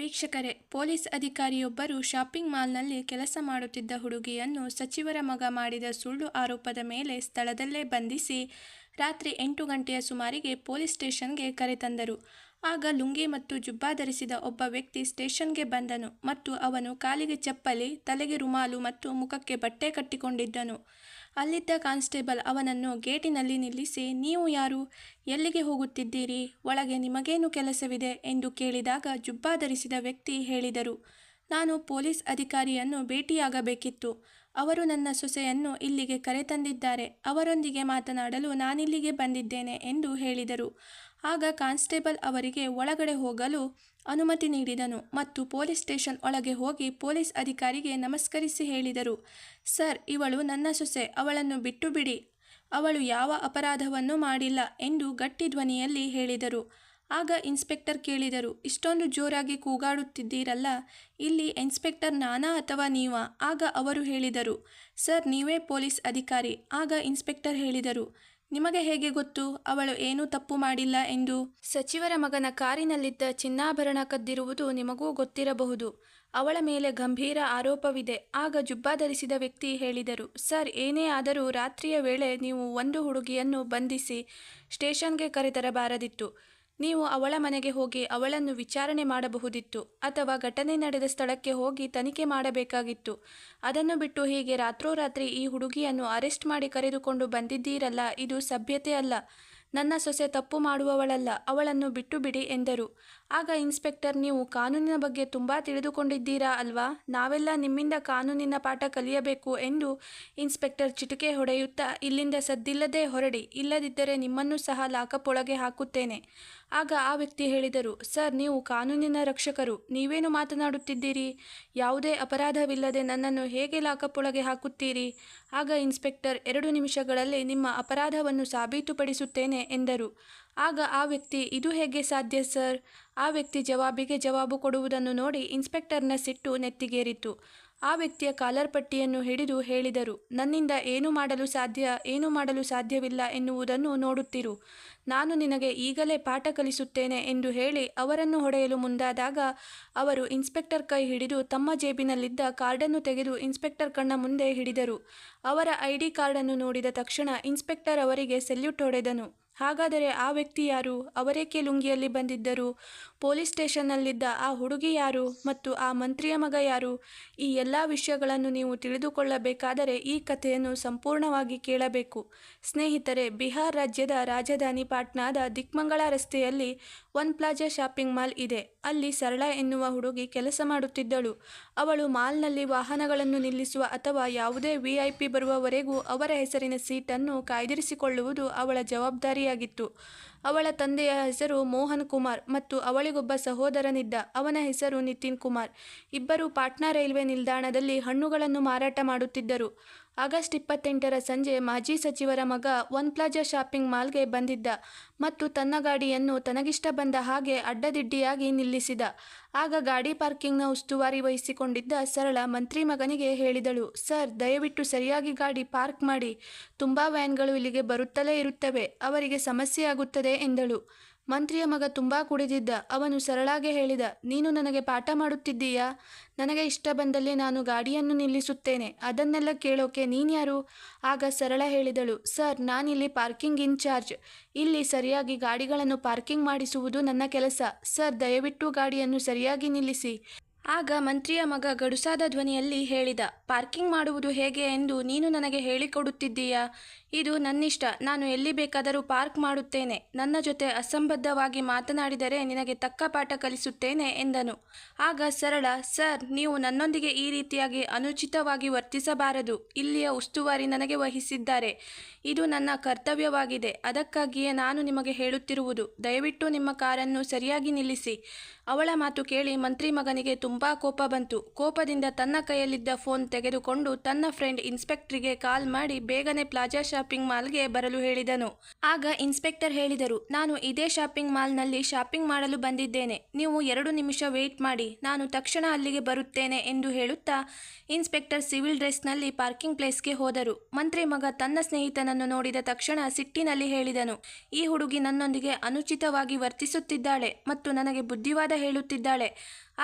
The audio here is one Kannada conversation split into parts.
ವೀಕ್ಷಕರೇ, ಪೊಲೀಸ್ ಅಧಿಕಾರಿಯೊಬ್ಬರು ಶಾಪಿಂಗ್ ಮಾಲ್ನಲ್ಲಿ ಕೆಲಸ ಮಾಡುತ್ತಿದ್ದ ಹುಡುಗಿಯನ್ನು ಸಚಿವರ ಮಗ ಮಾಡಿದ ಸುಳ್ಳು ಆರೋಪದ ಮೇಲೆ ಸ್ಥಳದಲ್ಲೇ ಬಂಧಿಸಿ ರಾತ್ರಿ ಎಂಟು ಗಂಟೆಯ ಸುಮಾರಿಗೆ ಪೊಲೀಸ್ ಸ್ಟೇಷನ್ಗೆ ಕರೆತಂದರು ಆಗ ಲುಂಗಿ ಮತ್ತು ಜುಬ್ಬಾ ಧರಿಸಿದ ಒಬ್ಬ ವ್ಯಕ್ತಿ ಸ್ಟೇಷನ್ಗೆ ಬಂದನು ಮತ್ತು ಅವನು ಕಾಲಿಗೆ ಚಪ್ಪಲಿ, ತಲೆಗೆ ರುಮಾಲು ಮತ್ತು ಮುಖಕ್ಕೆ ಬಟ್ಟೆ ಕಟ್ಟಿಕೊಂಡಿದ್ದನು. ಅಲ್ಲಿದ್ದ ಕಾನ್ಸ್ಟೇಬಲ್ ಅವನನ್ನು ಗೇಟಿನಲ್ಲಿ ನಿಲ್ಲಿಸಿ, ನೀವು ಯಾರು? ಎಲ್ಲಿಗೆ ಹೋಗುತ್ತಿದ್ದೀರಿ? ಒಳಗೆ ನಿಮಗೇನು ಕೆಲಸವಿದೆ? ಎಂದು ಕೇಳಿದಾಗ ಜುಬ್ಬಾ ಧರಿಸಿದ ವ್ಯಕ್ತಿ ಹೇಳಿದರು, ನಾನು ಪೊಲೀಸ್ ಅಧಿಕಾರಿಯನ್ನು ಭೇಟಿಯಾಗಬೇಕಿತ್ತು. ಅವರು ನನ್ನ ಸೊಸೆಯನ್ನು ಇಲ್ಲಿಗೆ ಕರೆತಂದಿದ್ದಾರೆ. ಅವರೊಂದಿಗೆ ಮಾತನಾಡಲು ನಾನಿಲ್ಲಿಗೆ ಬಂದಿದ್ದೇನೆ ಎಂದು ಹೇಳಿದರು. ಆಗ ಕಾನ್ಸ್ಟೇಬಲ್ ಅವರಿಗೆ ಒಳಗಡೆ ಹೋಗಲು ಅನುಮತಿ ನೀಡಿದನು ಮತ್ತು ಪೊಲೀಸ್ ಸ್ಟೇಷನ್ ಒಳಗೆ ಹೋಗಿ ಪೊಲೀಸ್ ಅಧಿಕಾರಿಗೆ ನಮಸ್ಕರಿಸಿ ಹೇಳಿದರು, ಸರ್, ಇವಳು ನನ್ನ ಸೊಸೆ, ಅವಳನ್ನು ಬಿಟ್ಟು ಬಿಡಿ ಅವಳು ಯಾವ ಅಪರಾಧವನ್ನೂ ಮಾಡಿಲ್ಲ ಎಂದು ಗಟ್ಟಿ ಧ್ವನಿಯಲ್ಲಿ ಹೇಳಿದರು. ಆಗ ಇನ್ಸ್ಪೆಕ್ಟರ್ ಕೇಳಿದರು, ಇಷ್ಟೊಂದು ಜೋರಾಗಿ ಕೂಗಾಡುತ್ತಿದ್ದೀರಲ್ಲ, ಇಲ್ಲಿ ಇನ್ಸ್ಪೆಕ್ಟರ್ ನಾನಾ ಅಥವಾ ನೀವಾ? ಆಗ ಅವರು ಹೇಳಿದರು, ಸರ್, ನೀವೇ ಪೊಲೀಸ್ ಅಧಿಕಾರಿ. ಆಗ ಇನ್ಸ್ಪೆಕ್ಟರ್ ಹೇಳಿದರು ನಿಮಗೆ ಹೇಗೆ ಗೊತ್ತು? ಅವಳು ಏನೂ ತಪ್ಪು ಮಾಡಿಲ್ಲ ಎಂದು. ಸಚಿವರ ಮಗನ ಕಾರಿನಲ್ಲಿದ್ದ ಚಿನ್ನಾಭರಣ ಕದ್ದಿರುವುದು ನಿಮಗೂ ಗೊತ್ತಿರಬಹುದು. ಅವಳ ಮೇಲೆ ಗಂಭೀರ ಆರೋಪವಿದೆ. ಆಗ ಜುಬ್ಬಾ ಧರಿಸಿದ ವ್ಯಕ್ತಿ ಹೇಳಿದರು, ಸರ್, ಏನೇ ಆದರೂ ರಾತ್ರಿಯ ವೇಳೆ ನೀವು ಒಂದು ಹುಡುಗಿಯನ್ನು ಬಂಧಿಸಿ ಸ್ಟೇಷನ್ಗೆ ಕರೆತರಬಾರದಿತ್ತು. ನೀವು ಅವಳ ಮನೆಗೆ ಹೋಗಿ ಅವಳನ್ನು ವಿಚಾರಣೆ ಮಾಡಬಹುದಿತ್ತು ಅಥವಾ ಘಟನೆ ನಡೆದ ಸ್ಥಳಕ್ಕೆ ಹೋಗಿ ತನಿಖೆ ಮಾಡಬೇಕಾಗಿತ್ತು. ಅದನ್ನು ಬಿಟ್ಟು ಹೀಗೆ ರಾತ್ರೋರಾತ್ರಿ ಈ ಹುಡುಗಿಯನ್ನು ಅರೆಸ್ಟ್ ಮಾಡಿ ಕರೆದುಕೊಂಡು ಬಂದಿದ್ದೀರಲ್ಲ, ಇದು ಸಭ್ಯತೆ ಅಲ್ಲ. ನನ್ನ ಸೊಸೆ ತಪ್ಪು ಮಾಡುವವಳಲ್ಲ, ಅವಳನ್ನು ಬಿಟ್ಟು ಬಿಡಿ ಎಂದರು. ಆಗ ಇನ್ಸ್ಪೆಕ್ಟರ್, ನೀವು ಕಾನೂನಿನ ಬಗ್ಗೆ ತುಂಬ ತಿಳಿದುಕೊಂಡಿದ್ದೀರಾ ಅಲ್ವಾ? ನಾವೆಲ್ಲ ನಿಮ್ಮಿಂದ ಕಾನೂನಿನ ಪಾಠ ಕಲಿಯಬೇಕು ಎಂದು ಇನ್ಸ್ಪೆಕ್ಟರ್ ಚಿಟಿಕೆ ಹೊಡೆಯುತ್ತಾ, ಇಲ್ಲಿಂದ ಸದ್ದಿಲ್ಲದೆ ಹೊರಡಿ, ಇಲ್ಲದಿದ್ದರೆ ನಿಮ್ಮನ್ನು ಸಹ ಲಾಕಪ್ ಹಾಕುತ್ತೇನೆ. ಆಗ ಆ ವ್ಯಕ್ತಿ ಹೇಳಿದರು, ಸರ್, ನೀವು ಕಾನೂನಿನ ರಕ್ಷಕರು, ನೀವೇನು ಮಾತನಾಡುತ್ತಿದ್ದೀರಿ? ಯಾವುದೇ ಅಪರಾಧವಿಲ್ಲದೆ ನನ್ನನ್ನು ಹೇಗೆ ಲಾಕಪ್ ಹಾಕುತ್ತೀರಿ ಆಗ ಇನ್ಸ್ಪೆಕ್ಟರ್, ಎರಡು ನಿಮಿಷಗಳಲ್ಲಿ ನಿಮ್ಮ ಅಪರಾಧವನ್ನು ಸಾಬೀತುಪಡಿಸುತ್ತೇನೆ ಎಂದರು. ಆಗ ಆ ವ್ಯಕ್ತಿ, ಇದು ಹೇಗೆ ಸಾಧ್ಯ, ಸರ್? ಆ ವ್ಯಕ್ತಿ ಜವಾಬಿಗೆ ಜವಾಬು ಕೊಡುವುದನ್ನು ನೋಡಿ ಇನ್ಸ್ಪೆಕ್ಟರ್ನ ಸಿಟ್ಟು ನೆತ್ತಿಗೇರಿತು. ಆ ವ್ಯಕ್ತಿಯ ಕಾಲರ್ ಪಟ್ಟಿಯನ್ನು ಹಿಡಿದು ಹೇಳಿದರು, ನನ್ನಿಂದ ಏನು ಮಾಡಲು ಸಾಧ್ಯ, ಏನು ಮಾಡಲು ಸಾಧ್ಯವಿಲ್ಲ ಎನ್ನುವುದನ್ನು ನೋಡುತ್ತಿರು. ನಾನು ನಿನಗೆ ಈಗಲೇ ಪಾಠ ಕಲಿಸುತ್ತೇನೆ ಎಂದು ಹೇಳಿ ಅವರನ್ನು ಹೊಡೆಯಲು ಮುಂದಾದಾಗ ಅವರು ಇನ್ಸ್ಪೆಕ್ಟರ್ ಕೈ ಹಿಡಿದು ತಮ್ಮ ಜೇಬಿನಲ್ಲಿದ್ದ ಕಾರ್ಡನ್ನು ತೆಗೆದು ಇನ್ಸ್ಪೆಕ್ಟರ್ ಕಣ್ಣ ಮುಂದೆ ಹಿಡಿದರು. ಅವರ ಐ ಡಿ ಕಾರ್ಡನ್ನು ನೋಡಿದ ತಕ್ಷಣ ಇನ್ಸ್ಪೆಕ್ಟರ್ ಅವರಿಗೆ ಸೆಲ್ಯೂಟ್ ಹೊಡೆದನು. ಹಾಗಾದರೆ ಆ ವ್ಯಕ್ತಿ ಯಾರು? ಅವರೇಕೆ ಲುಂಗಿಯಲ್ಲಿ ಬಂದಿದ್ದರು. ಪೊಲೀಸ್ ಸ್ಟೇಷನ್ನಲ್ಲಿದ್ದ ಆ ಹುಡುಗಿ ಯಾರು ಮತ್ತು ಆ ಮಂತ್ರಿಯ ಮಗ ಯಾರು? ಈ ಎಲ್ಲ ವಿಷಯಗಳನ್ನು ನೀವು ತಿಳಿದುಕೊಳ್ಳಬೇಕಾದರೆ ಈ ಕಥೆಯನ್ನು ಸಂಪೂರ್ಣವಾಗಿ ಕೇಳಬೇಕು. ಸ್ನೇಹಿತರೆ, ಬಿಹಾರ್ ರಾಜ್ಯದ ರಾಜಧಾನಿ ಪಾಟ್ನಾದ ದಿಕ್ಮಂಗಳ ರಸ್ತೆಯಲ್ಲಿ ಒನ್ ಪ್ಲಾಜಾ ಶಾಪಿಂಗ್ ಮಾಲ್ ಇದೆ. ಅಲ್ಲಿ ಸರಳ ಎನ್ನುವ ಹುಡುಗಿ ಕೆಲಸ ಮಾಡುತ್ತಿದ್ದಳು. ಅವಳು ಮಾಲ್ನಲ್ಲಿ ವಾಹನಗಳನ್ನು ನಿಲ್ಲಿಸುವ ಅಥವಾ ಯಾವುದೇ ವಿಐಪಿ ಬರುವವರೆಗೂ ಅವರ ಹೆಸರಿನ ಸೀಟನ್ನು ಕಾಯ್ದಿರಿಸಿಕೊಳ್ಳುವುದು ಅವಳ ಜವಾಬ್ದಾರಿಯಾಗಿತ್ತು. ಅವಳ ತಂದೆಯ ಹೆಸರು ಮೋಹನ್ ಕುಮಾರ್ ಮತ್ತು ಅವಳಿಗೊಬ್ಬ ಸಹೋದರನಿದ್ದ ಅವನ ಹೆಸರು ನಿತಿನ್ ಕುಮಾರ್. ಇಬ್ಬರು ಪಾಟ್ನಾ ರೈಲ್ವೆ ನಿಲ್ದಾಣದಲ್ಲಿ ಹಣ್ಣುಗಳನ್ನು ಮಾರಾಟ ಮಾಡುತ್ತಿದ್ದರು. ಆಗಸ್ಟ್ ಇಪ್ಪತ್ತೆಂಟರ ಸಂಜೆ ಮಾಜಿ ಸಚಿವರ ಮಗ ಒನ್ ಪ್ಲಾಜಾ ಶಾಪಿಂಗ್ ಮಾಲ್ಗೆ ಬಂದಿದ್ದ ಮತ್ತು ತನ್ನ ಗಾಡಿಯನ್ನು ತನಗಿಷ್ಟ ಬಂದ ಹಾಗೆ ಅಡ್ಡದಿಡ್ಡಿಯಾಗಿ ನಿಲ್ಲಿಸಿದ. ಆಗ ಗಾಡಿ ಪಾರ್ಕಿಂಗ್ನ ಉಸ್ತುವಾರಿ ವಹಿಸಿಕೊಂಡಿದ್ದ ಸರಳ ಮಂತ್ರಿ ಮಗನಿಗೆ ಹೇಳಿದಳು, ಸರ್, ದಯವಿಟ್ಟು ಸರಿಯಾಗಿ ಗಾಡಿ ಪಾರ್ಕ್ ಮಾಡಿ. ತುಂಬ ವ್ಯಾನ್ಗಳು ಇಲ್ಲಿಗೆ ಬರುತ್ತಲೇ ಇರುತ್ತವೆ, ಅವರಿಗೆ ಸಮಸ್ಯೆಯಾಗುತ್ತದೆ ಎಂದಳು. ಮಂತ್ರಿಯ ಮಗ ತುಂಬ ಕುಡಿದಿದ್ದ. ಅವನು ಸರಳಾಗೆ ಹೇಳಿದ, ನೀನು ನನಗೆ ಪಾಠ ಮಾಡುತ್ತಿದ್ದೀಯಾ? ನನಗೆ ಇಷ್ಟ ಬಂದಲ್ಲಿ ನಾನು ಗಾಡಿಯನ್ನು ನಿಲ್ಲಿಸುತ್ತೇನೆ. ಅದನ್ನೆಲ್ಲ ಕೇಳೋಕೆ ನೀನ್ಯಾರು? ಆಗ ಸರಳ ಹೇಳಿದಳು, ಸರ್, ನಾನಿಲ್ಲಿ ಪಾರ್ಕಿಂಗ್ ಇನ್ಚಾರ್ಜ್. ಇಲ್ಲಿ ಸರಿಯಾಗಿ ಗಾಡಿಗಳನ್ನು ಪಾರ್ಕಿಂಗ್ ಮಾಡಿಸುವುದು ನನ್ನ ಕೆಲಸ. ಸರ್, ದಯವಿಟ್ಟು ಗಾಡಿಯನ್ನು ಸರಿಯಾಗಿ ನಿಲ್ಲಿಸಿ. ಆಗ ಮಂತ್ರಿಯ ಮಗ ಗಡುಸಾದ ಧ್ವನಿಯಲ್ಲಿ ಹೇಳಿದ, ಪಾರ್ಕಿಂಗ್ ಮಾಡುವುದು ಹೇಗೆ ಎಂದು ನೀನು ನನಗೆ ಹೇಳಿಕೊಡುತ್ತಿದ್ದೀಯಾ? ಇದು ನನ್ನಿಷ್ಟ. ನಾನು ಎಲ್ಲಿ ಬೇಕಾದರೂ ಪಾರ್ಕ್ ಮಾಡುತ್ತೇನೆ. ನನ್ನ ಜೊತೆ ಅಸಂಬದ್ಧವಾಗಿ ಮಾತನಾಡಿದರೆ ನಿನಗೆ ತಕ್ಕ ಪಾಠ ಕಲಿಸುತ್ತೇನೆ ಎಂದನು. ಆಗ ಸರಳ, ಸರ್, ನೀವು ನನ್ನೊಂದಿಗೆ ಈ ರೀತಿಯಾಗಿ ಅನುಚಿತವಾಗಿ ವರ್ತಿಸಬಾರದು. ಇಲ್ಲಿಯ ಉಸ್ತುವಾರಿ ನನಗೆ ವಹಿಸಿದ್ದಾರೆ. ಇದು ನನ್ನ ಕರ್ತವ್ಯವಾಗಿದೆ. ಅದಕ್ಕಾಗಿಯೇ ನಾನು ನಿಮಗೆ ಹೇಳುತ್ತಿರುವುದು. ದಯವಿಟ್ಟು ನಿಮ್ಮ ಕಾರನ್ನು ಸರಿಯಾಗಿ ನಿಲ್ಲಿಸಿ. ಅವಳ ಮಾತು ಕೇಳಿ ಮಂತ್ರಿ ಮಗನಿಗೆ ತುಂಬಾ ಕೋಪ ಬಂತು. ಕೋಪದಿಂದ ತನ್ನ ಕೈಯಲ್ಲಿದ್ದ ಫೋನ್ ತೆಗೆದುಕೊಂಡು ತನ್ನ ಫ್ರೆಂಡ್ ಇನ್ಸ್ಪೆಕ್ಟರ್ಗೆ ಕಾಲ್ ಮಾಡಿ ಬೇಗನೆ ಪ್ಲಾಜಾ ಶಾಪಿಂಗ್ ಮಾಲ್ಗೆ ಬರಲು ಹೇಳಿದನು. ಆಗ ಇನ್ಸ್ಪೆಕ್ಟರ್ ಹೇಳಿದರು, ನಾನು ಇದೇ ಶಾಪಿಂಗ್ ಮಾಲ್ನಲ್ಲಿ ಶಾಪಿಂಗ್ ಮಾಡಲು ಬಂದಿದ್ದೇನೆ. ನೀವು ಎರಡು ನಿಮಿಷ ವೇಟ್ ಮಾಡಿ. ನಾನು ತಕ್ಷಣ ಅಲ್ಲಿಗೆ ಬರುತ್ತೇನೆ ಎಂದು ಹೇಳುತ್ತಾ ಇನ್ಸ್ಪೆಕ್ಟರ್ ಸಿವಿಲ್ ಡ್ರೆಸ್ನಲ್ಲಿ ಪಾರ್ಕಿಂಗ್ ಪ್ಲೇಸ್ಗೆ ಹೋದರು. ಮಂತ್ರಿ ಮಗ ತನ್ನ ಸ್ನೇಹಿತನನ್ನು ನೋಡಿದ ತಕ್ಷಣ ಸಿಟ್ಟಿನಲ್ಲಿ ಹೇಳಿದನು, ಈ ಹುಡುಗಿ ನನ್ನೊಂದಿಗೆ ಅನುಚಿತವಾಗಿ ವರ್ತಿಸುತ್ತಿದ್ದಾಳೆ ಮತ್ತು ನನಗೆ ಬುದ್ಧಿವಾದ ಹೇಳುತ್ತಿದ್ದಾಳೆ.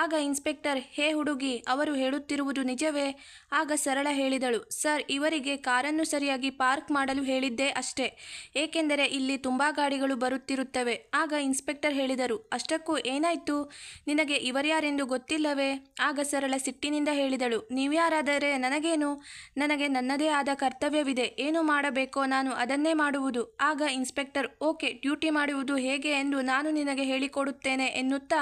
ಆಗ ಇನ್ಸ್ಪೆಕ್ಟರ್, ಹೇ ಹುಡುಗಿ, ಅವರು ಹೇಳುತ್ತಿರುವುದು ನಿಜವೇ? ಆಗ ಸರಳ ಹೇಳಿದಳು, ಸರ್, ಇವರಿಗೆ ಕಾರನ್ನು ಸರಿಯಾಗಿ ಪಾರ್ಕ್ ಮಾಡಲು ಹೇಳಿದ್ದೆ ಅಷ್ಟೇ, ಏಕೆಂದರೆ ಇಲ್ಲಿ ತುಂಬ ಗಾಡಿಗಳು ಬರುತ್ತಿರುತ್ತವೆ. ಆಗ ಇನ್ಸ್ಪೆಕ್ಟರ್ ಹೇಳಿದರು, ಅಷ್ಟಕ್ಕೂ ಏನಾಯ್ತು? ನಿನಗೆ ಇವರ್ಯಾರೆಂದು ಗೊತ್ತಿಲ್ಲವೇ? ಆಗ ಸರಳ ಸಿಟ್ಟಿನಿಂದ ಹೇಳಿದಳು ನೀವ್ಯಾರಾದರೆ ನನಗೇನು? ನನಗೆ ನನ್ನದೇ ಆದ ಕರ್ತವ್ಯವಿದೆ, ಏನು ಮಾಡಬೇಕೋ ನಾನು ಅದನ್ನೇ ಮಾಡುವುದು. ಆಗ ಇನ್ಸ್ಪೆಕ್ಟರ್, ಓಕೆ, ಡ್ಯೂಟಿ ಮಾಡುವುದು ಹೇಗೆ ಎಂದು ನಾನು ನಿನಗೆ ಹೇಳಿಕೊಡುತ್ತೇನೆ ಎನ್ನುತ್ತಾ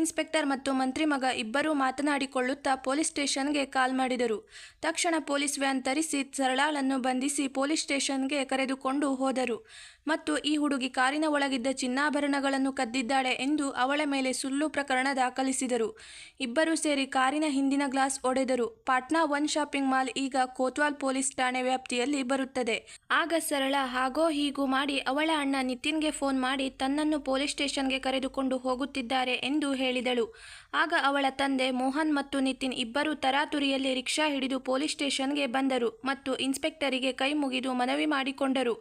ಇನ್ಸ್ಪೆಕ್ಟರ್ ಮತ್ತು ಮಂತ್ರಿ ಮಗ ಇಬ್ಬರೂ ಮಾತನಾಡಿಕೊಳ್ಳುತ್ತಾ ಪೊಲೀಸ್ ಸ್ಟೇಷನ್ಗೆ ಕಾಲ್ ಮಾಡಿದರು. ತಕ್ಷಣ ಪೊಲೀಸ್ ವ್ಯಾನ್ ತರಿಸಿ ಸರಳಾಳನ್ನು ಬಂಧಿಸಿ ಪೊಲೀಸ್ ಸ್ಟೇಷನ್ಗೆ ಕರೆದುಕೊಂಡು ಹೋದರು. ಮತ್ತು ಈ ಹುಡುಗಿ ಕಾರಿನ ಒಳಗಿದ್ದ ಚಿನ್ನಾಭರಣಗಳನ್ನು ಕದ್ದಿದ್ದಾಳೆ ಎಂದು ಅವಳ ಮೇಲೆ ಸುಳ್ಳು ಪ್ರಕರಣ ದಾಖಲಿಸಿದರು. ಇಬ್ಬರೂ ಸೇರಿ ಕಾರಿನ ಹಿಂದಿನ ಗ್ಲಾಸ್ ಒಡೆದರು. ಪಾಟ್ನಾ ಒನ್ ಶಾಪಿಂಗ್ ಮಾಲ್ ಈಗ ಕೋತ್ವಾಲ್ ಪೊಲೀಸ್ ಠಾಣೆ ವ್ಯಾಪ್ತಿಯಲ್ಲಿ ಬರುತ್ತದೆ. ಆಗ ಸರಳ ಹಾಗೋ ಹೀಗೂ ಮಾಡಿ ಅವಳ ಅಣ್ಣ ನಿತಿನ್ಗೆ ಫೋನ್ ಮಾಡಿ ತನ್ನನ್ನು ಪೊಲೀಸ್ ಸ್ಟೇಷನ್ಗೆ ಕರೆದುಕೊಂಡು ಹೋಗುತ್ತಿದ್ದಾರೆ ಎಂದು ಹೇಳಿದಳು. ಆಗ ಅವಳ ತಂದೆ ಮೋಹನ್ ಮತ್ತು ನಿತಿನ್ ಇಬ್ಬರು ತರಾತುರಿಯಲ್ಲಿ ರಿಕ್ಷಾ ಹಿಡಿದು ಪೊಲೀಸ್ ಸ್ಟೇಷನ್ಗೆ ಬಂದರು ಮತ್ತು ಇನ್ಸ್ಪೆಕ್ಟರಿಗೆ ಕೈ ಮುಗಿದು ಮನವಿ ಮಾಡಿಕೊಂಡರು.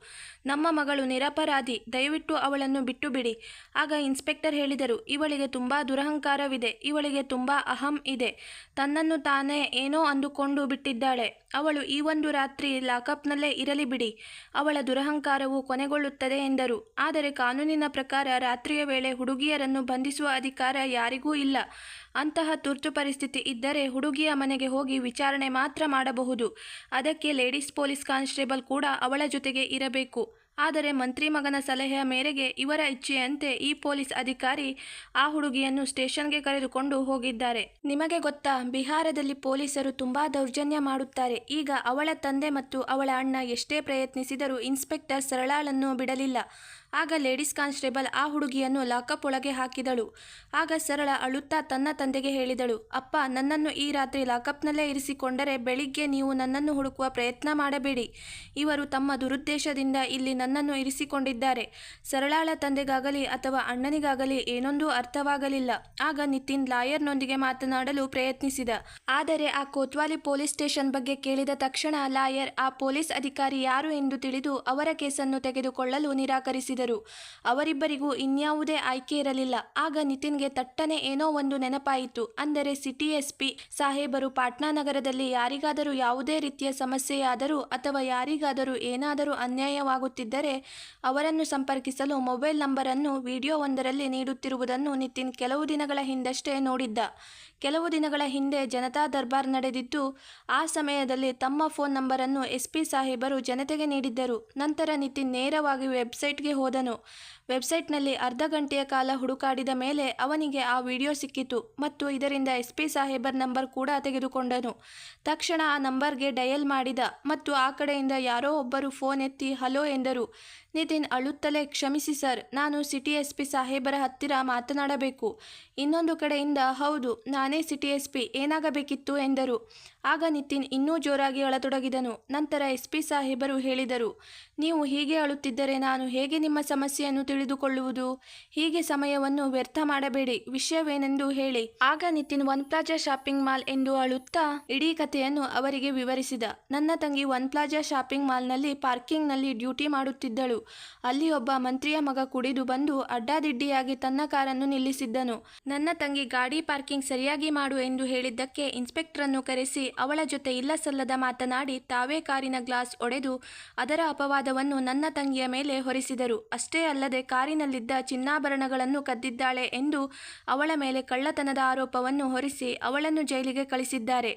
ನಮ್ಮ ಮಗಳು ನಿರಪರಾಧಿ, ದಯವಿಟ್ಟು ಅವಳನ್ನು ಬಿಟ್ಟು ಬಿಡಿ ಆಗ ಇನ್ಸ್ಪೆಕ್ಟರ್ ಹೇಳಿದರು, ಇವಳಿಗೆ ತುಂಬ ದುರಹಂಕಾರವಿದೆ, ಇವಳಿಗೆ ತುಂಬ ಅಹಂ ಇದೆ. ತನ್ನನ್ನು ತಾನೇ ಏನೋ ಅಂದುಕೊಂಡು ಬಿಟ್ಟಿದ್ದಾಳೆ. ಅವಳು ಈ ಒಂದು ರಾತ್ರಿ ಲಾಕಪ್ನಲ್ಲೇ ಇರಲಿ ಬಿಡಿ. ಅವಳ ದುರಹಂಕಾರವು ಕೊನೆಗೊಳ್ಳುತ್ತದೆ ಎಂದರು. ಆದರೆ ಕಾನೂನಿನ ಪ್ರಕಾರ ರಾತ್ರಿಯ ವೇಳೆ ಹುಡುಗಿಯರನ್ನು ಬಂಧಿಸುವ ಅಧಿಕಾರ ಯಾರಿಗೂ ಇಲ್ಲ. ಅಂತಹ ತುರ್ತು ಪರಿಸ್ಥಿತಿ ಇದ್ದರೆ ಹುಡುಗಿಯ ಮನೆಗೆ ಹೋಗಿ ವಿಚಾರಣೆ ಮಾತ್ರ ಮಾಡಬಹುದು. ಅದಕ್ಕೆ ಲೇಡೀಸ್ ಪೊಲೀಸ್ ಕಾನ್ಸ್ಟೇಬಲ್ ಕೂಡ ಅವಳ ಜೊತೆಗೆ ಇರಬೇಕು. ಆದರೆ ಮಂತ್ರಿ ಮಗನ ಸಲಹೆಯ ಮೇರೆಗೆ ಇವರ ಇಚ್ಛೆಯಂತೆ ಈ ಪೊಲೀಸ್ ಅಧಿಕಾರಿ ಆ ಹುಡುಗಿಯನ್ನು ಸ್ಟೇಷನ್ಗೆ ಕರೆದುಕೊಂಡು ಹೋಗಿದ್ದಾರೆ. ನಿಮಗೆ ಗೊತ್ತಾ, ಬಿಹಾರದಲ್ಲಿ ಪೊಲೀಸರು ತುಂಬಾ ದೌರ್ಜನ್ಯ ಮಾಡುತ್ತಾರೆ. ಈಗ ಅವಳ ತಂದೆ ಮತ್ತು ಅವಳ ಅಣ್ಣ ಎಷ್ಟೇ ಪ್ರಯತ್ನಿಸಿದರೂ ಇನ್ಸ್ಪೆಕ್ಟರ್ ಸರಳಾಳನ್ನು ಬಿಡಲಿಲ್ಲ. ಆಗ ಲೇಡೀಸ್ ಕಾನ್ಸ್ಟೇಬಲ್ ಆ ಹುಡುಗಿಯನ್ನು ಲಾಕಪ್ ಒಳಗೆ ಹಾಕಿದಳು. ಆಗ ಸರಳ ಅಳುತ್ತಾ ತನ್ನ ತಂದೆಗೆ ಹೇಳಿದಳು, ಅಪ್ಪ, ನನ್ನನ್ನು ಈ ರಾತ್ರಿ ಲಾಕಪ್ನಲ್ಲೇ ಇರಿಸಿಕೊಂಡರೆ ಬೆಳಿಗ್ಗೆ ನೀವು ನನ್ನನ್ನು ಹುಡುಕುವ ಪ್ರಯತ್ನ ಮಾಡಬೇಡಿ. ಇವರು ತಮ್ಮ ದುರುದ್ದೇಶದಿಂದ ಇಲ್ಲಿ ನನ್ನನ್ನು ಇರಿಸಿಕೊಂಡಿದ್ದಾರೆ. ಸರಳಾಳ ತಂದೆಗಾಗಲಿ ಅಥವಾ ಅಣ್ಣನಿಗಾಗಲಿ ಏನೊಂದೂ ಅರ್ಥವಾಗಲಿಲ್ಲ. ಆಗ ನಿತಿನ್ ಲಾಯರ್ನೊಂದಿಗೆ ಮಾತನಾಡಲು ಪ್ರಯತ್ನಿಸಿದ. ಆದರೆ ಆ ಕೋತ್ವಾಲಿ ಪೊಲೀಸ್ ಸ್ಟೇಷನ್ ಬಗ್ಗೆ ಕೇಳಿದ ತಕ್ಷಣ ಲಾಯರ್, ಆ ಪೊಲೀಸ್ ಅಧಿಕಾರಿ ಯಾರು ಎಂದು ತಿಳಿದು ಅವರ ಕೇಸನ್ನು ತೆಗೆದುಕೊಳ್ಳಲು ನಿರಾಕರಿಸಿದರು ಅವರಿಬ್ಬರಿಗೂ ಇನ್ಯಾವುದೇ ಆಯ್ಕೆ ಇರಲಿಲ್ಲ. ಆಗ ನಿತಿನ್ಗೆ ತಟ್ಟನೆ ಏನೋ ಒಂದು ನೆನಪಾಯಿತು. ಅಂದರೆ ಸಿಟಿ ಎಸ್ಪಿ ಸಾಹೇಬರು ಪಾಟ್ನಾ ನಗರದಲ್ಲಿ ಯಾರಿಗಾದರೂ ಯಾವುದೇ ರೀತಿಯ ಸಮಸ್ಯೆಯಾದರೂ ಅಥವಾ ಯಾರಿಗಾದರೂ ಏನಾದರೂ ಅನ್ಯಾಯವಾಗುತ್ತಿದ್ದರೆ ಅವರನ್ನು ಸಂಪರ್ಕಿಸಲು ಮೊಬೈಲ್ ನಂಬರನ್ನು ವಿಡಿಯೋವೊಂದರಲ್ಲಿ ನೀಡುತ್ತಿರುವುದನ್ನು ನಿತಿನ್ ಕೆಲವು ದಿನಗಳ ಹಿಂದಷ್ಟೇ ನೋಡಿದ್ದ. ಕೆಲವು ದಿನಗಳ ಹಿಂದೆ ಜನತಾ ದರ್ಬಾರ್ ನಡೆದಿದ್ದು, ಆ ಸಮಯದಲ್ಲಿ ತಮ್ಮ ಫೋನ್ ನಂಬರನ್ನು ಎಸ್ಪಿ ಸಾಹೇಬರು ಜನತೆಗೆ ನೀಡಿದ್ದರು. ನಂತರ ನಿತಿನ್ ನೇರವಾಗಿ ವೆಬ್ಸೈಟ್ಗೆ ಹೋದನು ವೆಬ್ಸೈಟ್ನಲ್ಲಿ ಅರ್ಧ ಗಂಟೆಯ ಕಾಲ ಹುಡುಕಾಡಿದ ಮೇಲೆ ಅವನಿಗೆ ಆ ವಿಡಿಯೋ ಸಿಕ್ಕಿತು ಮತ್ತು ಇದರಿಂದ ಎಸ್ ಪಿ ಸಾಹೇಬರ್ ನಂಬರ್ ಕೂಡ ತೆಗೆದುಕೊಂಡನು. ತಕ್ಷಣ ಆ ನಂಬರ್ಗೆ ಡಯಲ್ ಮಾಡಿದ ಮತ್ತು ಆ ಕಡೆಯಿಂದ ಯಾರೋ ಒಬ್ಬರು ಫೋನ್ ಎತ್ತಿ, ಹಲೋ ಎಂದರು. ನಿತಿನ್ ಅಳುತ್ತಲೇ, ಕ್ಷಮಿಸಿ ಸರ್, ನಾನು ಸಿಟಿ ಎಸ್ ಪಿ ಸಾಹೇಬರ ಹತ್ತಿರ ಮಾತನಾಡಬೇಕು. ಇನ್ನೊಂದು ಕಡೆಯಿಂದ, ಹೌದು, ನಾನೇ ಸಿಟಿ ಎಸ್ ಪಿ, ಏನಾಗಬೇಕಿತ್ತು? ಎಂದರು. ಆಗ ನಿತಿನ್ ಇನ್ನೂ ಜೋರಾಗಿ ಅಳತೊಡಗಿದನು. ನಂತರ ಎಸ್ ಪಿ ಸಾಹೇಬರು ಹೇಳಿದರು, ನೀವು ಹೀಗೆ ಅಳುತ್ತಿದ್ದರೆ ನಾನು ಹೇಗೆ ನಿಮ್ಮ ಸಮಸ್ಯೆಯನ್ನು ತಿಳಿದುಕೊಳ್ಳುವುದು? ಹೀಗೆ ಸಮಯವನ್ನು ವ್ಯರ್ಥ ಮಾಡಬೇಡಿ, ವಿಷಯವೇನೆಂದು ಹೇಳಿ. ಆಗ Nitin one plaza shopping mall ಎಂದು ಅಳುತ್ತಾ, ಇಡೀ ಕಥೆಯನ್ನು ಅವರಿಗೆ ವಿವರಿಸಿದ. ನನ್ನ ತಂಗಿ ಒನ್ ಪ್ಲಾಜಾ ಶಾಪಿಂಗ್ ಮಾಲ್ನಲ್ಲಿ ಪಾರ್ಕಿಂಗ್ನಲ್ಲಿ ಡ್ಯೂಟಿ ಮಾಡುತ್ತಿದ್ದಳು. ಅಲ್ಲಿ ಒಬ್ಬ ಮಂತ್ರಿಯ ಮಗ ಕುಡಿದು ಬಂದು ಅಡ್ಡಾದಿಡ್ಡಿಯಾಗಿ ತನ್ನ ಕಾರನ್ನು ನಿಲ್ಲಿಸಿದ್ದನು. ನನ್ನ ತಂಗಿ ಗಾಡಿ ಪಾರ್ಕಿಂಗ್ ಸರಿಯಾಗಿ ಮಾಡು ಎಂದು ಹೇಳಿದ್ದಕ್ಕೆ ಇನ್ಸ್ಪೆಕ್ಟರನ್ನು ಕರೆಸಿ ಅವಳ ಜೊತೆ ಇಲ್ಲ ಸಲ್ಲದ ಮಾತನಾಡಿ ತಾವೇ ಕಾರಿನ ಗ್ಲಾಸ್ ಒಡೆದು ಅದರ ಅಪವಾದವನ್ನು ನನ್ನ ತಂಗಿಯ ಮೇಲೆ ಹೊರಿಸಿದರು. ಅಷ್ಟೇ ಅಲ್ಲದೆ ಕಾರಿನಲ್ಲಿದ್ದ ಚಿನ್ನಾಭರಣಗಳನ್ನು ಕದ್ದಿದ್ದಾಳೆ ಎಂದು ಅವಳ ಮೇಲೆ ಕಳ್ಳತನದ ಆರೋಪವನ್ನು ಹೊರಿಸಿ ಅವಳನ್ನು ಜೈಲಿಗೆ ಕಳಿಸಿದ್ದಾರೆ.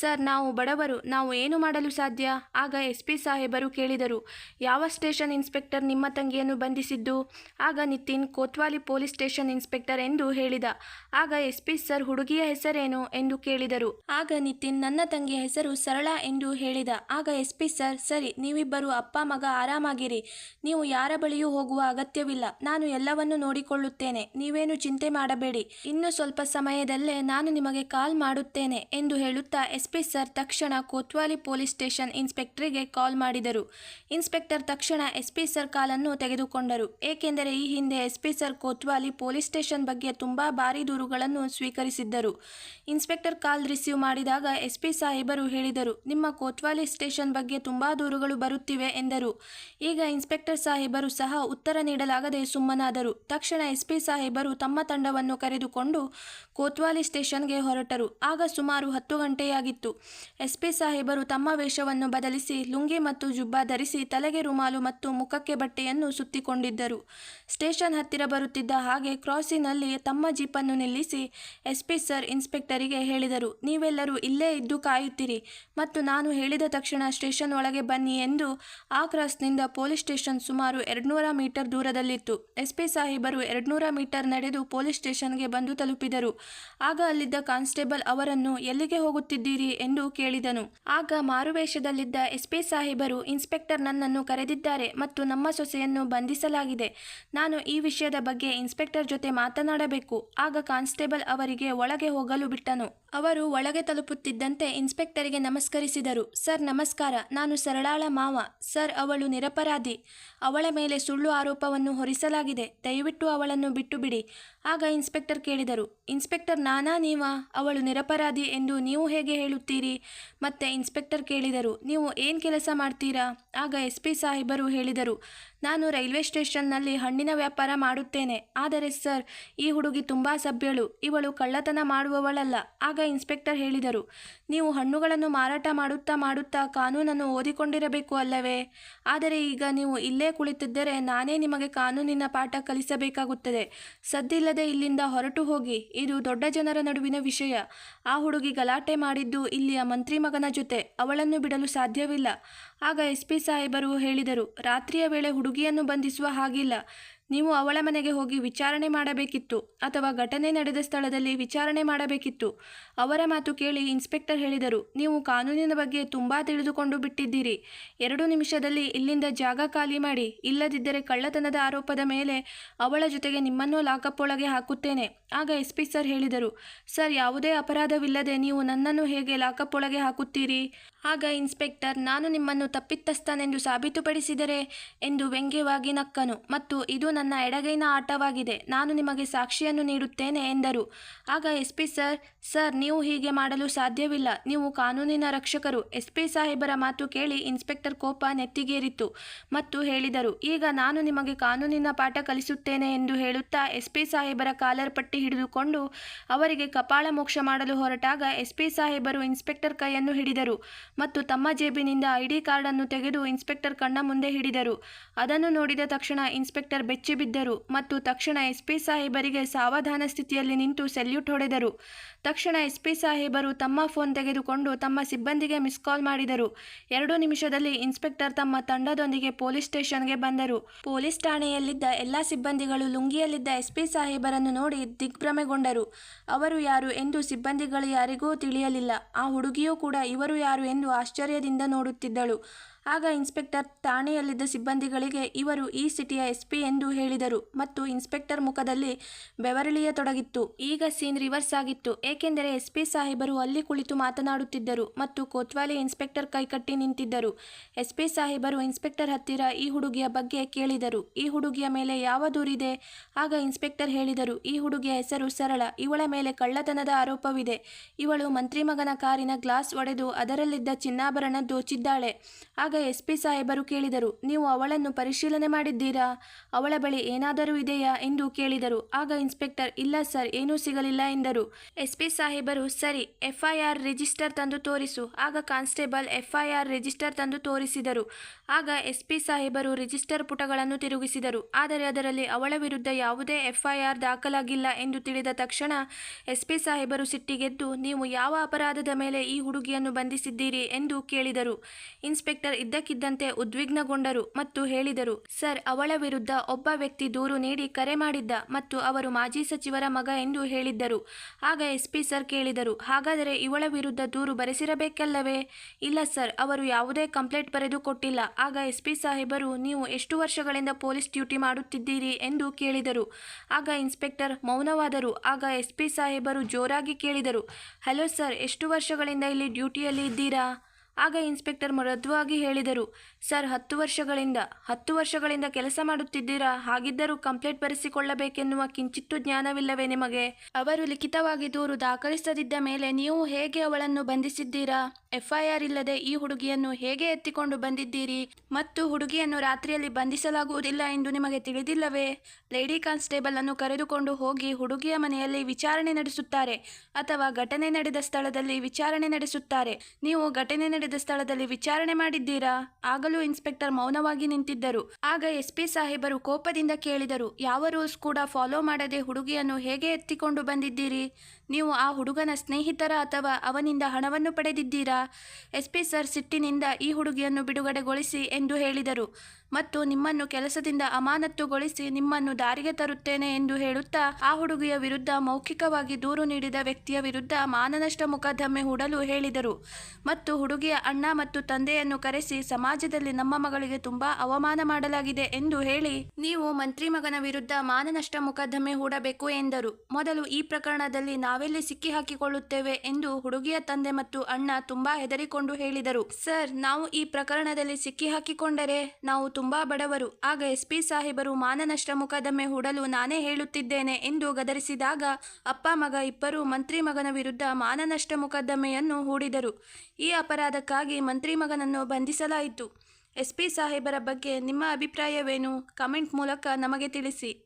ಸರ್ ನಾವು ಬಡವರು, ನಾವು ಏನು ಮಾಡಲು ಸಾಧ್ಯ? ಆಗ ಎಸ್ ಪಿ ಸಾಹೇಬರು ಕೇಳಿದರು. ಯಾವ ಸ್ಟೇಷನ್ ಇನ್ಸ್ಪೆಕ್ಟರ್ ನಿಮ್ಮ ತಂಗಿಯನ್ನು ಬಂಧಿಸಿದ್ದು? ಆಗ Nitin Kotwali police station inspector ಎಂದು ಹೇಳಿದ. ಆಗ ಎಸ್ ಪಿ ಸರ್ ಹುಡುಗಿಯ ಹೆಸರೇನು ಎಂದು ಕೇಳಿದರು. ಆಗ ನಿತಿನ್ ನನ್ನ ತಂಗಿಯ ಹೆಸರು ಸರಳ ಎಂದು ಹೇಳಿದ. ಆಗ ಎಸ್ ಪಿ ಸರ್, ಸರಿ, ನೀವಿಬ್ಬರು ಅಪ್ಪ, ಮಗ ಆರಾಮಾಗಿರಿ. ನೀವು ಯಾರ ಬಳಿಯೂ ಹೋಗುವ ಅಗತ್ಯವಿಲ್ಲ. ನಾನು ಎಲ್ಲವನ್ನು ನೋಡಿಕೊಳ್ಳುತ್ತೇನೆ. ನೀವೇನು ಚಿಂತೆ ಮಾಡಬೇಡಿ. ಇನ್ನು ಸ್ವಲ್ಪ ಸಮಯದಲ್ಲೇ ನಾನು ನಿಮಗೆ ಕಾಲ್ ಮಾಡುತ್ತೇನೆ ಎಂದು ಹೇಳುತ್ತಾ ಎಸ್ ಪಿ ಸರ್ ತಕ್ಷಣ ಕೋತ್ವಾಲಿ ಪೊಲೀಸ್ ಸ್ಟೇಷನ್ ಇನ್ಸ್ಪೆಕ್ಟರ್ಗೆ ಕಾಲ್ ಮಾಡಿದರು. ಇನ್ಸ್ಪೆಕ್ಟರ್ ತಕ್ಷಣ ಎಸ್ಪಿ ಸರ್ ಕಾಲನ್ನು ತೆಗೆದುಕೊಂಡರು. ಏಕೆಂದರೆ ಈ ಹಿಂದೆ SP sir Kotwali police station ಬಗ್ಗೆ ತುಂಬ ಭಾರಿ ದೂರುಗಳನ್ನು ಸ್ವೀಕರಿಸಿದ್ದರು. ಇನ್ಸ್ಪೆಕ್ಟರ್ ಕಾಲ್ ರಿಸೀವ್ ಮಾಡಿದಾಗ ಎಸ್ಪಿ ಸಾಹೇಬರು ಹೇಳಿದರು, ನಿಮ್ಮ ಕೋತ್ವಾಲಿ ಸ್ಟೇಷನ್ ಬಗ್ಗೆ ತುಂಬ ದೂರುಗಳು ಬರುತ್ತಿವೆ ಎಂದರು. ಈಗ ಇನ್ಸ್ಪೆಕ್ಟರ್ ಸಾಹೇಬರು ಸಹ ಉತ್ತರ ನೀಡಲಾಗದೆ ಸುಮ್ಮನಾದರು. ತಕ್ಷಣ ಎಸ್ ಪಿ ಸಾಹೇಬರು ತಮ್ಮ ತಂಡವನ್ನು ಕರೆದುಕೊಂಡು ಕೋತ್ವಾಲಿ ಸ್ಟೇಷನ್ಗೆ ಹೊರಟರು. ಆಗ ಸುಮಾರು ಹತ್ತು ಗಂಟೆಯಾಗಿತ್ತು. ಎಸ್ ಪಿ ಸಾಹೇಬರು ತಮ್ಮ ವೇಷವನ್ನು ಬದಲಿಸಿ ಲುಂಗಿ ಮತ್ತು ಜುಬ್ಬಾ ಧರಿಸಿ ತಲೆಗೆ ರುಮಾಲು ಮತ್ತು ಮುಖಕ್ಕೆ ಬಟ್ಟೆಯನ್ನು ಸುತ್ತಿಕೊಂಡಿದ್ದರು. ಸ್ಟೇಷನ್ ಹತ್ತಿರ ಬರುತ್ತಿದ್ದ ಹಾಗೆ ಕ್ರಾಸಿನಲ್ಲಿ ತಮ್ಮ ಜೀಪನ್ನು ನಿಲ್ಲಿಸಿ ಎಸ್ಪಿ ಸರ್ ಇನ್ಸ್ಪೆಕ್ಟರಿಗೆ ಹೇಳಿದರು, ನೀವೆಲ್ಲರೂ ಇಲ್ಲೇ ಇದ್ದು ಕಾಯುತ್ತೀರಿ ಮತ್ತು ನಾನು ಹೇಳಿದ ತಕ್ಷಣ ಸ್ಟೇಷನ್ ಒಳಗೆ ಬನ್ನಿ ಎಂದು ಆ ಕ್ರಾಸ್ನಿಂದ ಪೊಲೀಸ್ ಸ್ಟೇಷನ್ ಸುಮಾರು ಎರಡ್ನೂರ ಮೀಟರ್ ದೂರದಲ್ಲಿತ್ತು. ಎಸ್ಪಿ ಸಾಹೇಬರು ಎರಡ್ನೂರ ಮೀಟರ್ ನಡೆದು ಪೊಲೀಸ್ ಸ್ಟೇಷನ್ಗೆ ಬಂದು ತಲುಪಿದರು. ಆಗ ಅಲ್ಲಿದ್ದ ಕಾನ್ಸ್ಟೇಬಲ್ ಅವರನ್ನು, ಎಲ್ಲಿಗೆ ಹೋಗುತ್ತಿದ್ದೀರಿ ಎಂದು ಕೇಳಿದನು. ಆಗ ಮಾರುವೇಷದಲ್ಲಿದ್ದ ಎಸ್ಪಿ ಸಾಹೇಬರು ಇನ್ಸ್ಪೆಕ್ಟರ್ ನನ್ನನ್ನು ಕರೆದಿದ್ದಾರೆ ಮತ್ತು ನಮ್ಮ ಸೊಸೆಯನ್ನು ಬಂಧಿಸಲಾಗಿದೆ. ನಾನು ಈ ವಿಷಯದ ಬಗ್ಗೆ ಇನ್ಸ್ಪೆಕ್ಟರ್ ಜೊತೆ ಮಾತನಾಡಬೇಕು. ಆಗ ಕಾನ್ಸ್ಟೇಬಲ್ ಅವರಿಗೆ ಒಳಗೆ ಹೋಗಲು ಬಿಟ್ಟನು. ಅವರು ಒಳಗೆ ತಲುಪುತ್ತಿದ್ದಂತೆ ಇನ್ಸ್ಪೆಕ್ಟರಿಗೆ ನಮಸ್ಕರಿಸಿದರು. ಸರ್, ನಮಸ್ಕಾರ. ನಾನು ಸರಳಾಳ ಮಾವ. ಸರ್, ಅವಳು ನಿರಪರಾಧಿ. ಅವಳ ಮೇಲೆ ಸುಳ್ಳು ಆರೋಪವನ್ನು ಹೊರಿಸಲಾಗಿದೆ. ದಯವಿಟ್ಟು ಅವಳನ್ನು ಬಿಟ್ಟು ಬಿಡಿ ಆಗ ಇನ್ಸ್ಪೆಕ್ಟರ್ ಕೇಳಿದರು, ಇನ್ಸ್ಪೆಕ್ಟರ್ ನಾನಾ ನೀವಾ? ಅವಳು ನಿರಪರಾಧಿ ಎಂದು ನೀವು ಹೇಗೆ ಹೇಳುತ್ತೀರಿ? ಮತ್ತೆ ಇನ್ಸ್ಪೆಕ್ಟರ್ ಕೇಳಿದರು, ನೀವು ಏನು ಕೆಲಸ ಮಾಡ್ತೀರಾ? ಆಗ ಎಸ್ ಪಿ ಸಾಹೇಬರು ಹೇಳಿದರು ನಾನು ರೈಲ್ವೆ ಸ್ಟೇಷನ್ನಲ್ಲಿ ಹಣ್ಣಿನ ವ್ಯಾಪಾರ ಮಾಡುತ್ತೇನೆ. ಆದರೆ ಸರ್, ಈ ಹುಡುಗಿ ತುಂಬ ಸಭ್ಯಳು. ಇವಳು ಕಳ್ಳತನ ಮಾಡುವವಳಲ್ಲ. ಆಗ ಇನ್ಸ್ಪೆಕ್ಟರ್ ಹೇಳಿದರು, ನೀವು ಹಣ್ಣುಗಳನ್ನು ಮಾರಾಟ ಮಾಡುತ್ತಾ ಮಾಡುತ್ತಾ ಕಾನೂನನ್ನು ಓದಿಕೊಂಡಿರಬೇಕು ಅಲ್ಲವೇ? ಆದರೆ ಈಗ ನೀವು ಇಲ್ಲೇ ಕುಳಿತಿದ್ದರೆ ನಾನೇ ನಿಮಗೆ ಕಾನೂನಿನ ಪಾಠ ಕಲಿಸಬೇಕಾಗುತ್ತದೆ. ಸದ್ದಿಲ್ಲದೆ ಇಲ್ಲಿಂದ ಹೊರಟು ಹೋಗಿ. ಇದು ದೊಡ್ಡ ಜನರ ನಡುವಿನ ವಿಷಯ. ಆ ಹುಡುಗಿ ಗಲಾಟೆ ಮಾಡಿದ್ದು ಇಲ್ಲಿಯ ಮಂತ್ರಿ ಮಗನ ಜೊತೆ. ಅವಳನ್ನು ಬಿಡಲು ಸಾಧ್ಯವಿಲ್ಲ. ಆಗ ಎಸ್ ಪಿ ಸಾಹೇಬರು ಹೇಳಿದರು, ರಾತ್ರಿಯ ವೇಳೆ ಹುಡುಗಿಯನ್ನು ಬಂಧಿಸುವ ಹಾಗಿಲ್ಲ. ನೀವು ಅವಳ ಮನೆಗೆ ಹೋಗಿ ವಿಚಾರಣೆ ಮಾಡಬೇಕಿತ್ತು ಅಥವಾ ಘಟನೆ ನಡೆದ ಸ್ಥಳದಲ್ಲಿ ವಿಚಾರಣೆ ಮಾಡಬೇಕಿತ್ತು. ಅವರ ಮಾತು ಕೇಳಿ ಇನ್ಸ್ಪೆಕ್ಟರ್ ಹೇಳಿದರು, ನೀವು ಕಾನೂನಿನ ಬಗ್ಗೆ ತುಂಬ ತಿಳಿದುಕೊಂಡು ಬಿಟ್ಟಿದ್ದೀರಿ. ಎರಡು ನಿಮಿಷದಲ್ಲಿ ಇಲ್ಲಿಂದ ಜಾಗ ಖಾಲಿ ಮಾಡಿ, ಇಲ್ಲದಿದ್ದರೆ ಕಳ್ಳತನದ ಆರೋಪದ ಮೇಲೆ ಅವಳ ಜೊತೆಗೆ ನಿಮ್ಮನ್ನು ಲಾಕಪ್ ಒಳಗೆ ಹಾಕುತ್ತೇನೆ. ಆಗ ಎಸ್ ಪಿ ಸರ್ ಹೇಳಿದರು, ಸರ್, ಯಾವುದೇ ಅಪರಾಧವಿಲ್ಲದೆ ನೀವು ನನ್ನನ್ನು ಹೇಗೆ ಲಾಕಪ್ ಒಳಗೆ ಹಾಕುತ್ತೀರಿ? ಆಗ ಇನ್ಸ್ಪೆಕ್ಟರ್, ನಾನು ನಿಮ್ಮನ್ನು ತಪ್ಪಿತಸ್ಥನೆಂದು ಸಾಬೀತುಪಡಿಸಿದರೆ? ಎಂದು ವ್ಯಂಗ್ಯವಾಗಿ ನಕ್ಕನು, ಮತ್ತು ಇದು ನನ್ನ ಎಡಗೈನ ಆಟವಾಗಿದೆ. ನಾನು ನಿಮಗೆ ಸಾಕ್ಷಿಯನ್ನು ನೀಡುತ್ತೇನೆ ಎಂದರು. ಆಗ ಎಸ್ ಪಿ ಸರ್ ಸರ್, ನೀವು ಹೀಗೆ ಮಾಡಲು ಸಾಧ್ಯವಿಲ್ಲ. ನೀವು ಕಾನೂನಿನ ರಕ್ಷಕರು. ಎಸ್ ಪಿ ಸಾಹೇಬರ ಮಾತು ಕೇಳಿ ಇನ್ಸ್ಪೆಕ್ಟರ್ ಕೋಪ ನೆತ್ತಿಗೇರಿತು ಮತ್ತು ಹೇಳಿದರು, ಈಗ ನಾನು ನಿಮಗೆ ಕಾನೂನಿನ ಪಾಠ ಕಲಿಸುತ್ತೇನೆ ಎಂದು ಹೇಳುತ್ತಾ ಎಸ್ ಪಿ ಸಾಹೇಬರ ಕಾಲರ್ ಪಟ್ಟಿ ಹಿಡಿದುಕೊಂಡು ಅವರಿಗೆ ಕಪಾಳ ಮೋಕ್ಷ ಮಾಡಲು ಹೊರಟಾಗ ಎಸ್ ಪಿ ಸಾಹೇಬರು ಇನ್ಸ್ಪೆಕ್ಟರ್ ಕೈಯನ್ನು ಹಿಡಿದರು ಮತ್ತು ತಮ್ಮ ಜೇಬಿನಿಂದ ಐಡಿ ಕಾರ್ಡನ್ನು ತೆಗೆದು ಇನ್ಸ್ಪೆಕ್ಟರ್ ಕಣ್ಣ ಮುಂದೆ ಹಿಡಿದರು. ಅದನ್ನು ನೋಡಿದ ತಕ್ಷಣ ಇನ್ಸ್ಪೆಕ್ಟರ್ ಬೆಚ್ಚಿಬಿದ್ದರು ಮತ್ತು ತಕ್ಷಣ ಎಸ್ಪಿ ಸಾಹೇಬರಿಗೆ ಸಾವಧಾನ ಸ್ಥಿತಿಯಲ್ಲಿ ನಿಂತು ಸೆಲ್ಯೂಟ್ ಹೊಡೆದರು. ತಕ್ಷಣ ಎಸ್ಪಿ ಸಾಹೇಬರು ತಮ್ಮ ಫೋನ್ ತೆಗೆದುಕೊಂಡು ತಮ್ಮ ಸಿಬ್ಬಂದಿಗೆ ಮಿಸ್ ಕಾಲ್ ಮಾಡಿದರು. ಎರಡು ನಿಮಿಷದಲ್ಲಿ ಇನ್ಸ್ಪೆಕ್ಟರ್ ತಮ್ಮ ತಂಡದೊಂದಿಗೆ ಪೊಲೀಸ್ ಸ್ಟೇಷನ್ಗೆ ಬಂದರು. ಪೊಲೀಸ್ ಠಾಣೆಯಲ್ಲಿದ್ದ ಎಲ್ಲ ಸಿಬ್ಬಂದಿಗಳು ಲುಂಗಿಯಲ್ಲಿದ್ದ ಎಸ್ಪಿ ಸಾಹೇಬರನ್ನು ನೋಡಿ ದಿಗ್ಭ್ರಮೆಗೊಂಡರು. ಅವರು ಯಾರು ಎಂದು ಸಿಬ್ಬಂದಿಗಳು ಯಾರಿಗೂ ತಿಳಿಯಲಿಲ್ಲ. ಆ ಹುಡುಗಿಯೂ ಕೂಡ ಇವರು ಯಾರು ಎಂದು ಆಶ್ಚರ್ಯದಿಂದ ನೋಡುತ್ತಿದ್ದಳು. ಆಗ ಇನ್ಸ್ಪೆಕ್ಟರ್ ಠಾಣೆಯಲ್ಲಿದ್ದ ಸಿಬ್ಬಂದಿಗಳಿಗೆ ಇವರು ಈ ಸಿಟಿಯ ಎಸ್ಪಿ ಎಂದು ಹೇಳಿದರು ಮತ್ತು ಇನ್ಸ್ಪೆಕ್ಟರ್ ಮುಖದಲ್ಲಿ ಬೆವರಳಿಯ ತೊಡಗಿತ್ತು. ಈಗ ಸೀನ್ ರಿವರ್ಸ್ ಆಗಿತ್ತು. ಏಕೆಂದರೆ ಎಸ್ಪಿ ಸಾಹೇಬರು ಅಲ್ಲಿ ಕುಳಿತು ಮಾತನಾಡುತ್ತಿದ್ದರು ಮತ್ತು ಕೋತ್ವಾಲಿ ಇನ್ಸ್ಪೆಕ್ಟರ್ ಕೈಕಟ್ಟಿ ನಿಂತಿದ್ದರು. ಎಸ್ಪಿ ಸಾಹೇಬರು ಇನ್ಸ್ಪೆಕ್ಟರ್ ಹತ್ತಿರ ಈ ಹುಡುಗಿಯ ಬಗ್ಗೆ ಕೇಳಿದರು. ಈ ಹುಡುಗಿಯ ಮೇಲೆ ಯಾವ ದೂರಿದೆ? ಆಗ ಇನ್ಸ್ಪೆಕ್ಟರ್ ಹೇಳಿದರು. ಈ ಹುಡುಗಿಯ ಹೆಸರು ಸರಳ. ಇವಳ ಮೇಲೆ ಕಳ್ಳತನದ ಆರೋಪವಿದೆ. ಇವಳು ಮಂತ್ರಿ ಮಗನ ಕಾರಿನ ಗ್ಲಾಸ್ ಒಡೆದು ಅದರಲ್ಲಿದ್ದ ಚಿನ್ನಾಭರಣ ದೋಚಿದ್ದಾಳೆ ಆಗ ಎಸ್ ಪಿ ಸಾಹೇಬರು ಕೇಳಿದರು. ನೀವು ಅವಳನ್ನು ಪರಿಶೀಲನೆ ಮಾಡಿದ್ದೀರಾ? ಅವಳ ಬಳಿ ಏನಾದರೂ ಇದೆಯಾ? ಎಂದು ಕೇಳಿದರು. ಆಗ ಇನ್ಸ್ಪೆಕ್ಟರ್, ಇಲ್ಲ ಸರ್, ಏನೂ ಸಿಗಲಿಲ್ಲ ಎಂದರು. ಎಸ್ ಪಿ ಸಾಹೇಬರು, ಸರಿ, ಎಫ್ಐಆರ್ ರಿಜಿಸ್ಟರ್ ತಂದು ತೋರಿಸು. ಆಗ ಕಾನ್ಸ್ಟೇಬಲ್ ಎಫ್ಐಆರ್ ರಿಜಿಸ್ಟರ್ ತಂದು ತೋರಿಸಿದರು. ಆಗ ಎಸ್ ಪಿ ಸಾಹೇಬರು ರಿಜಿಸ್ಟರ್ ಪುಟಗಳನ್ನು ತಿರುಗಿಸಿದರು. ಆದರೆ ಅದರಲ್ಲಿ ಅವಳ ವಿರುದ್ಧ ಯಾವುದೇ ಎಫ್ಐಆರ್ ದಾಖಲಾಗಿಲ್ಲ ಎಂದು ತಿಳಿದ ತಕ್ಷಣ ಎಸ್ ಪಿ ಸಾಹೇಬರು ಸಿಟ್ಟಿಗೆದ್ದು, ನೀವು ಯಾವ ಅಪರಾಧದ ಮೇಲೆ ಈ ಹುಡುಗಿಯನ್ನು ಬಂಧಿಸಿದ್ದೀರಿ ಎಂದು ಕೇಳಿದರು. ಇನ್ಸ್ಪೆಕ್ಟರ್ ಇದ್ದಕ್ಕಿದ್ದಂತೆ ಉದ್ವಿಗ್ನಗೊಂಡರು ಮತ್ತು ಹೇಳಿದರು, ಸರ್, ಅವಳ ವಿರುದ್ಧ ಒಬ್ಬ ವ್ಯಕ್ತಿ ದೂರು ನೀಡಿ ಕರೆ ಮಾಡಿದ್ದ ಮತ್ತು ಅವರು ಮಾಜಿ ಸಚಿವರ ಮಗ ಎಂದು ಹೇಳಿದ್ದರು. ಆಗ ಎಸ್ಪಿ ಸರ್ ಕೇಳಿದರು, ಹಾಗಾದರೆ ಇವಳ ವಿರುದ್ಧ ದೂರು ಬರೆಸಿರಬೇಕಲ್ಲವೇ? ಇಲ್ಲ ಸರ್, ಅವರು ಯಾವುದೇ ಕಂಪ್ಲೇಂಟ್ ಬರೆದು ಕೊಟ್ಟಿಲ್ಲ ಆಗ ಎಸ್ಪಿ ಸಾಹೇಬರು, ನೀವು ಎಷ್ಟು ವರ್ಷಗಳಿಂದ ಪೊಲೀಸ್ ಡ್ಯೂಟಿ ಮಾಡುತ್ತಿದ್ದೀರಿ? ಎಂದು ಕೇಳಿದರು. ಆಗ ಇನ್ಸ್ಪೆಕ್ಟರ್ ಮೌನವಾದರು. ಆಗ ಎಸ್ಪಿ ಸಾಹೇಬರು ಜೋರಾಗಿ ಕೇಳಿದರು, ಹಲೋ ಸರ್, ಎಷ್ಟು ವರ್ಷಗಳಿಂದ ಇಲ್ಲಿ ಡ್ಯೂಟಿಯಲ್ಲಿ ಇದ್ದೀರಾ? ಆಗ ಇನ್ಸ್ಪೆಕ್ಟರ್ ಮೃದುವಾಗಿ ಹೇಳಿದರು, ಸರ್, ಹತ್ತು ವರ್ಷಗಳಿಂದ ಹತ್ತು ವರ್ಷಗಳಿಂದ ಕೆಲಸ ಮಾಡುತ್ತಿದ್ದೀರಾ? ಹಾಗಿದ್ದರೂ ಕಂಪ್ಲೇಂಟ್ ಬರೆಸಿಕೊಳ್ಳಬೇಕೆನ್ನುವ ಕಿಂಚಿತ್ತು ಜ್ಞಾನವಿಲ್ಲವೇ ನಿಮಗೆ? ಅವರು ಲಿಖಿತವಾಗಿ ದೂರು ದಾಖಲಿಸದಿದ್ದ ಮೇಲೆ ನೀವು ಹೇಗೆ ಅವಳನ್ನು ಬಂಧಿಸಿದ್ದೀರಾ? ಎಫ್ಐಆರ್ ಇಲ್ಲದೆ ಈ ಹುಡುಗಿಯನ್ನು ಹೇಗೆ ಎತ್ತಿಕೊಂಡು ಬಂದಿದ್ದೀರಿ? ಮತ್ತು ಹುಡುಗಿಯನ್ನು ರಾತ್ರಿಯಲ್ಲಿ ಬಂಧಿಸಲಾಗುವುದಿಲ್ಲ ಎಂದು ನಿಮಗೆ ತಿಳಿದಿಲ್ಲವೇ? ಲೇಡಿ ಕಾನ್ಸ್ಟೇಬಲ್ ಅನ್ನು ಕರೆದುಕೊಂಡು ಹೋಗಿ ಹುಡುಗಿಯ ಮನೆಯಲ್ಲಿ ವಿಚಾರಣೆ ನಡೆಸುತ್ತಾರೆ ಅಥವಾ ಘಟನೆ ನಡೆದ ಸ್ಥಳದಲ್ಲಿ ವಿಚಾರಣೆ ನಡೆಸುತ್ತಾರೆ. ನೀವು ಘಟನೆ ನಡೆದ ಸ್ಥಳದಲ್ಲಿ ವಿಚಾರಣೆ ಮಾಡಿದ್ದೀರಾ? ಆಗಲೂ ಇನ್ಸ್ಪೆಕ್ಟರ್ ಮೌನವಾಗಿ ನಿಂತಿದ್ದರು. ಆಗ ಎಸ್ಪಿ ಸಾಹೇಬರು ಕೋಪದಿಂದ ಕೇಳಿದರು, ಯಾವ ರೂಲ್ಸ್ ಕೂಡ ಫಾಲೋ ಮಾಡದೆ ಹುಡುಗಿಯನ್ನು ಹೇಗೆ ಎತ್ತಿಕೊಂಡು ಬಂದಿದ್ದೀರಿ? ನೀವು ಆ ಹುಡುಗನ ಸ್ನೇಹಿತರ ಅಥವಾ ಅವನಿಂದ ಹಣವನ್ನು ಪಡೆದಿದ್ದೀರಾ? ಎಸ್ ಪಿ ಸರ್ ಸಿಟ್ಟಿನಿಂದ ಈ ಹುಡುಗಿಯನ್ನು ಬಿಡುಗಡೆಗೊಳಿಸಿ ಎಂದು ಹೇಳಿದರು. ಮತ್ತು ನಿಮ್ಮನ್ನು ಕೆಲಸದಿಂದ ಅಮಾನತ್ತುಗೊಳಿಸಿ ನಿಮ್ಮನ್ನು ದಾರಿಗೆ ತರುತ್ತೇನೆ ಎಂದು ಹೇಳುತ್ತಾ, ಆ ಹುಡುಗಿಯ ವಿರುದ್ಧ ಮೌಖಿಕವಾಗಿ ದೂರು ನೀಡಿದ ವ್ಯಕ್ತಿಯ ವಿರುದ್ಧ ಮಾನನಷ್ಟ ಮೊಕದ್ದಮೆ ಹೂಡಲು ಹೇಳಿದರು. ಮತ್ತು ಹುಡುಗಿಯ ಅಣ್ಣ ಮತ್ತು ತಂದೆಯನ್ನು ಕರೆಸಿ ಸಮಾಜದಲ್ಲಿ ನಮ್ಮ ಮಗಳಿಗೆ ತುಂಬಾ ಅವಮಾನ ಮಾಡಲಾಗಿದೆ ಎಂದು ಹೇಳಿ, ನೀವು ಮಂತ್ರಿ ಮಗನ ವಿರುದ್ಧ ಮಾನನಷ್ಟ ಮೊಕದ್ದಮೆ ಹೂಡಬೇಕು ಎಂದರು. ಮೊದಲು ಈ ಪ್ರಕರಣದಲ್ಲಿ ನಾವೆಲ್ಲಿ ಸಿಕ್ಕಿ ಹಾಕಿಕೊಳ್ಳುತ್ತೇವೆ ಎಂದು ಹುಡುಗಿಯ ತಂದೆ ಮತ್ತು ಅಣ್ಣ ತುಂಬಾ ಹೆದರಿಕೊಂಡು ಹೇಳಿದರು. ಸರ್, ನಾವು ಈ ಪ್ರಕರಣದಲ್ಲಿ ಸಿಕ್ಕಿ ಹಾಕಿಕೊಂಡರೆ ನಾವು ತುಂಬಾ ಬಡವರು. ಆಗ ಎಸ್ ಪಿ ಸಾಹೇಬರು ಮಾನನಷ್ಟ ಮೊಕದ್ದಮೆ ಹೂಡಲು ನಾನೇ ಹೇಳುತ್ತಿದ್ದೇನೆ ಎಂದು ಗದರಿಸಿದಾಗ ಅಪ್ಪ ಮಗ ಇಬ್ಬರು ಮಂತ್ರಿ ಮಗನ ವಿರುದ್ಧ ಮಾನನಷ್ಟ ಮೊಕದ್ದಮೆಯನ್ನು ಹೂಡಿದರು. ಈ ಅಪರಾಧಕ್ಕಾಗಿ ಮಂತ್ರಿ ಮಗನನ್ನು ಬಂಧಿಸಲಾಯಿತು. ಎಸ್ ಪಿ ಸಾಹೇಬರ ಬಗ್ಗೆ ನಿಮ್ಮ ಅಭಿಪ್ರಾಯವೇನು? ಕಮೆಂಟ್ ಮೂಲಕ ನಮಗೆ ತಿಳಿಸಿ.